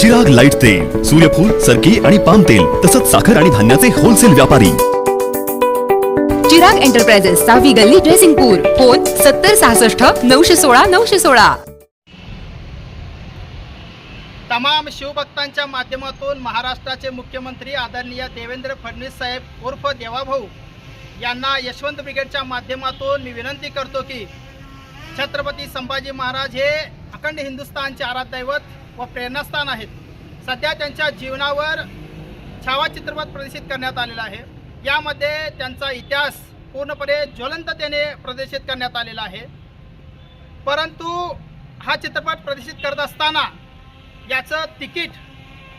Chirag light तेल सूर्यफूल सरकी आणि पाम तेल तसंच साखर आणि धान्याचे होलसेल व्यापारी. चिराग एंटरप्राइजेस सहावी गल्ली ड्रेसिंगपूर फोन सत्तर सहासष्ट नऊशे सोळा नऊशे सोळा. तमाम शिवभक्तांच्या माध्यमातून महाराष्ट्राचे मुख्यमंत्री आदरणीय देवेंद्र फडणवीस साहेब उर्फ देवाभाऊ यांना यशवंत ब्रिगेडच्या माध्यमातून मी विनंती करतो की छत्रपती संभाजी महाराज हे अखंड हिंदुस्थानचे आराध्यवत व प्रेरणास्थान आहेत. सध्या त्यांच्या जीवनावर छावा चित्रपट प्रदर्शित करण्यात आलेला आहे. यामध्ये त्यांचा इतिहास पूर्णपणे ज्वलंततेने प्रदर्शित करण्यात आलेला आहे. परंतु हा चित्रपट प्रदर्शित करत असताना याचं तिकीट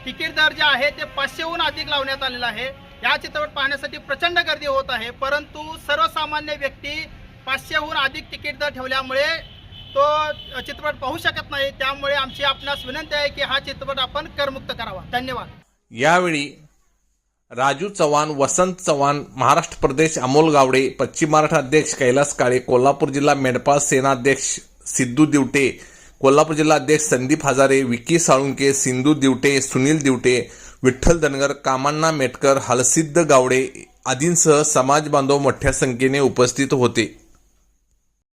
तिकीट दर जे आहे ते पाचशेहून अधिक लावण्यात आलेलं आहे. या चित्रपट पाहण्यासाठी प्रचंड गर्दी होत आहे. परंतु सर्वसामान्य व्यक्ती पाचशेहून अधिक तिकीट दर ठेवल्यामुळे तो चित्रपट पाहू शकत नाही. त्यामुळे आमची आपणास विनंती आहे की हा चित्रपट आपण करमुक्त करावा. धन्यवाद. यावेळी राजू चव्हाण वसंत चव्हाण महाराष्ट्र प्रदेश अमोल गावडे पश्चिम महाराष्ट्र अध्यक्ष कैलास काळे कोल्हापूर जिल्हा मेंढपाळ सेनाध्यक्ष सिद्धू दिवटे कोल्हापूर जिल्हा अध्यक्ष संदीप हजारे विकी साळुंके सिंधू दिवटे सुनील दिवटे विठ्ठल धनगर कामांना मेटकर हलसिद्ध गावडे आदींसह समाज बांधव मोठ्या संख्येने उपस्थित होते.